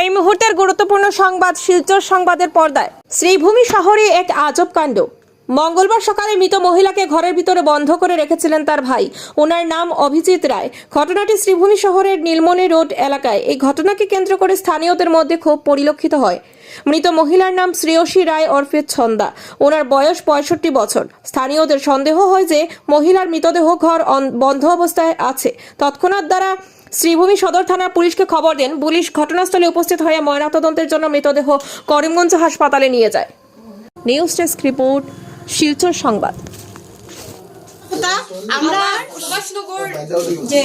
এই মুহূর্তের গুরুত্বপূর্ণ সংবাদ শিলচর সংবাদের পর্দায়। শ্রীভূমি শহরে এক আজব কাণ্ড। মঙ্গলবার সকালে মৃত মহিলাকে ঘরের ভিতরে বন্ধ করে রেখেছিলেন তার ভাই। ওনার নাম অভিজিৎ রায়। ঘটনাটি শ্রীভূমি শহরের নীলমণি রোড এলাকায়। এই ঘটনাকে কেন্দ্র করে স্থানীয়দের মধ্যে ক্ষোভ পরিলক্ষিত হয়। মৃত মহিলার নাম শ্রেয়সী রায় অর্ফে ছন্দা। ওনার বয়স পঁয়ষট্টি বছর। স্থানীয়দের সন্দেহ হয় যে মহিলার মৃতদেহ ঘর বন্ধ অবস্থায় আছে। তৎক্ষণাৎ দ্বারা শ্রীভূমি সদর থানার পুলিশকে খবর দেন পুলিশ ঘটনাস্থলে উপস্থিত হয়ে ময়নাতদন্তের জন্য মৃতদেহ করিমগঞ্জ হাসপাতালে নিয়ে যায়। নিউজ ডেস্ক রিপোর্ট শিলচর সংবাদ। আমরা সুভাষনগর যে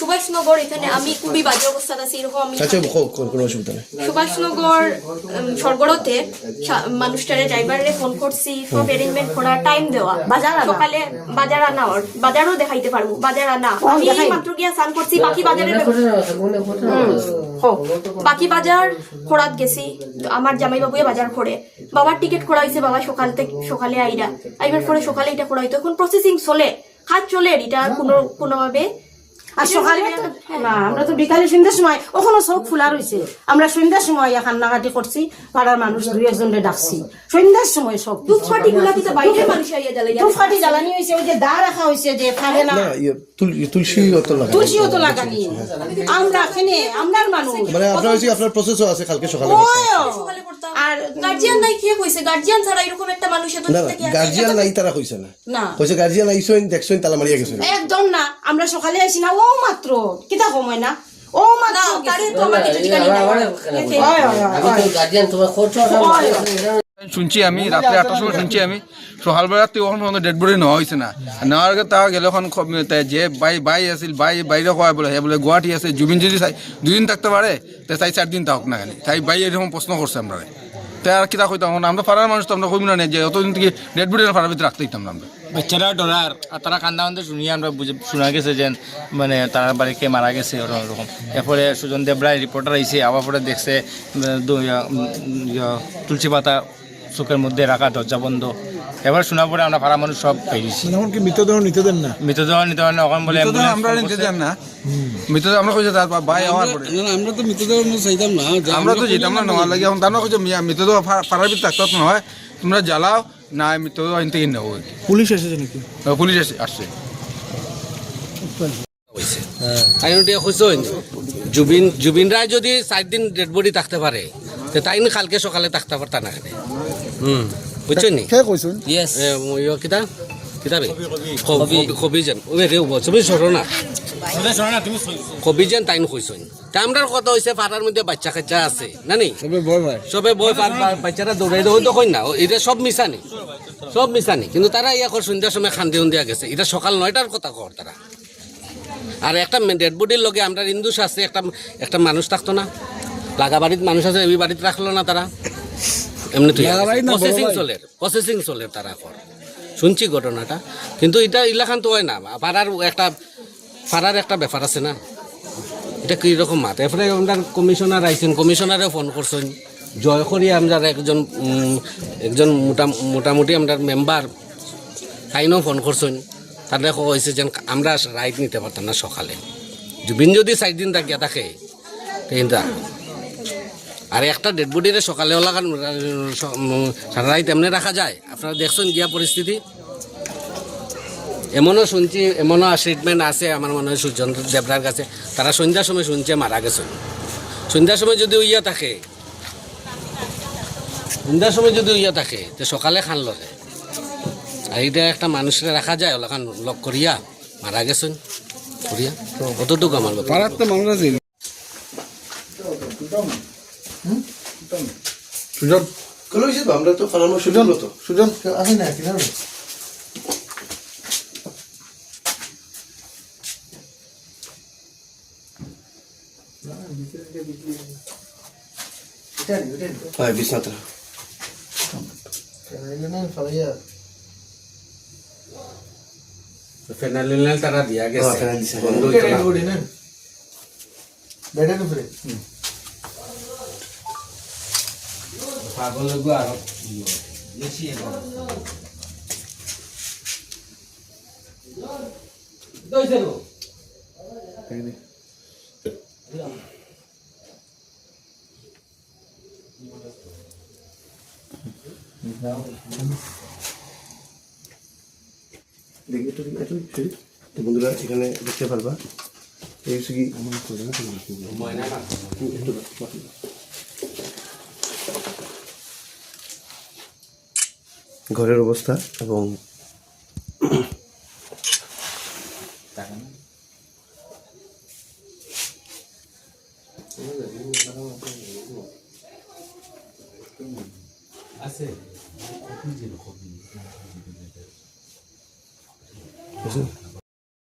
সুভাষনগর এখানে আমি খুবই বাজে অবস্থা আছে এরকম আমি কোনো অসুবিধা নেই। সুভাষনগর মানুষটারে ড্রাইভারে ফোন করছি সব অ্যারেঞ্জমেন্ট করা টাইম দেওয়া। বাজার সকালে বাজার আনা ওর বাজারও দেখাইতে পারব বাজার আনা। আমি মাত্র গিয়া স্নান করছি বাকি বাজারে বাকি বাজার খোড়াত গেছি আমার জামাই বাবুয়ে বাজার খোড়ে বাবার টিকিট খোড়া হয়েছে বাবা সকাল থেকে সকালে আইরা। আইবার পরে সকালে এটা খোড়া হইতো। এখন প্রসেসিং চলে। হাত চলে এটা কোনো কোনোভাবে আর সকালে না আমরা তো বিকালে সন্ধ্যার সময় ওখানে চোখ খোলা রয়েছে। আমরা সন্ধ্যার সময় কান্নাকাটি করছি পাড়ার মানুষ দুই একজনকে ডাকছি। সন্ধ্যার সময় সব ধূপকাঠি গুলা কিন্তু বাইরে মানুষ আইয়া জ্বালাই ফাটি জ্বালানি হয়েছে ওই যে দা রাখা হয়েছে যে ফাড়ে না। না ইয়ে, তুল- তুলসী অত লাগা তুলসিও তো লাগানি। আমরা এখানে আমরার মানুষ। মানে আপনার হচ্ছে আপনার প্রসেসও আছে কালকে সকালে ওইও। সকালে করতাম আর গার্জিয়ান নাই কইছে? গার্জিয়ান ছাড়া এরকম একটা মানুষ এত না না থেকে গার্জিয়ান নাই তারা কইছে না। না। কইছে গার্জিয়ান আইসইন দেখছইন তালা মারিয়া গেছেন একদম না। আমরা সকালে আসি না ও মাত্র কিতা সময় না ও মাত্র তারে তো আমার কিছু ঠিকানি নাই শুনছি আমি রাত্রে আটটার সময় শুনছি আমি সকালবেলাতে ওখান পর্যন্ত ডেড বডি নেওয়া হয়েছে না। নেওয়ার আগে তাও গেলে ওখান যে বাই বাই আছিল বাই বাইরে কয় বলে হে বলে গুয়াহাটি আছে জুবিন যদি চাই দুদিন থাকতে পারে তে চাই চার দিন থাকুক না খালি। তাই বাই এরকম প্রশ্ন করছে আমরা তাই আর কিতা কইতাম আমরা পাড়ার মানুষ তো আমরা কইব না যে অতদিন থেকে ডেড বডি পাড়ার ভিতরে রাখতে দিতাম না আমরা। বাচ্চারা ডরার আর তারা কান্দা কান্দা শুনিয়ে আমরা বুঝে, শোনা গেছে যে মানে তার বাড়িকে মারা গেছে ওরকম ওরকম এরপরে সুজন দেবরায় রিপোর্টার আইসে আবার পরে দেখছে তুলসী পাতা চোখের মধ্যে রাখা দরজা বন্ধ। এবার শোনার পরে আমরা পাড়া মানুষ সব পেয়েছি। এমনকি মৃতদেহ নিতে দেন না? মৃতদেহ নিতে পারে না ওখান বলে আমরা নিতে। দিতাম না। মৃতদেহ আমরা কইছে তার পরে। না, না, আমরা তো মৃতদেহ চাইতাম না আমরা তো যেতাম না নেওয়ার লাগে। এখন তার কইছে মিয়া মৃতদেহ পাড়ার ভিতরে থাকতে নহয় তোমরা জ্বালাও না মৃতদেহ আনতে কিনে নেব। পুলিশ এসেছে নাকি? পুলিশ এসে- আসছে। জুবিন জুবিন রায় যদি চার দিন ডেড বডি থাকতে পারে তে তাই না কালকে সকালে থাকতে পারতা না হুম। বুঝছেন? নি কে কইছেন ইয়েস কিতা? কিতাবে কবি যেন। ওই রে ছবি সরো না কবি যেন তাই কইছেন তা আমরা কথা হয়েছে পাড়ার মধ্যে বাচ্চা কাচ্চা আছে। না নি? সবে ভয় ভাই সবে পার বাচ্চারা দৌড়াই দৌড় তো কই না। এটা সব মিশানি সব মিশানি কিন্তু তারা ইয়া কর সন্ধ্যার সময় খান্দি দিয়া গেছে। এটা সকাল নয়টার কথা কর তারা আর একটা ডেড বডির লগে আমরা হিন্দু আছে একটা একটা মানুষ থাকতো না। লাগা বাড়ির মানুষ আছে ওই বাড়িতে রাখল না তারা এমনি তুই প্রসেসিং চলে প্রসেসিং চলে তারা কর শুনছি ঘটনাটা। কিন্তু এটা ইলাখান তো হয় না। পাড়ার একটা পাড়ার একটা ব্যাপার আছে না? এটা কি রকম মাত? এরপরে আমরা কমিশনার আইছেন কমিশনারে ফোন করছেন। জয় করি আমরা একজন একজন মোটা মোটামুটি আমরা মেম্বার। তাইনও ফোন করছেন। তাদের কইছে যেন আমরা রাইট নিতে পারতাম না সকালে। জুবিন যদি চার দিন থাকিয়া থাকে কিন্তু আর একটা ডেড বডিরে সকালে লাগান সারা রাইত এমনি রাখা যায়। আপনারা দেখছেন গিয়া পরিস্থিতি? এমনও শুনছি, এমনও ট্রিটমেন্ট আছে আমার মনে হয় সূর্যন্ত দেবরার কাছে। তারা সন্ধ্যার সময় শুনছে মারা গেছেন। সন্ধ্যার সময় যদি ইয়া থাকে, সন্ধ্যার সময় যদি ইয়া থাকে, তো সকালে খান লগে। আর এটা একটা মানুষের রাখা যায় ওলাখান লক করিয়া, মারা গেছেন, করিয়া। কতটুকু আমার লোক সুজন। কল হইছে তো আমরা তো ফালানো সুযোগ তো। সুজন আছে না কিনারে হ্যাঁ বিছনাতে ফেনালিন তারা দিয়া হ্যাঁ দিছে। বন্ধ হইতো না। পাগল গো আর বেশি দইছে গো দেখি একটু একটু বন্ধুরা এখানে দেখতে পারবা এই হচ্ছে কি আমার একটু ঘরের অবস্থা এবং বুঝলেন?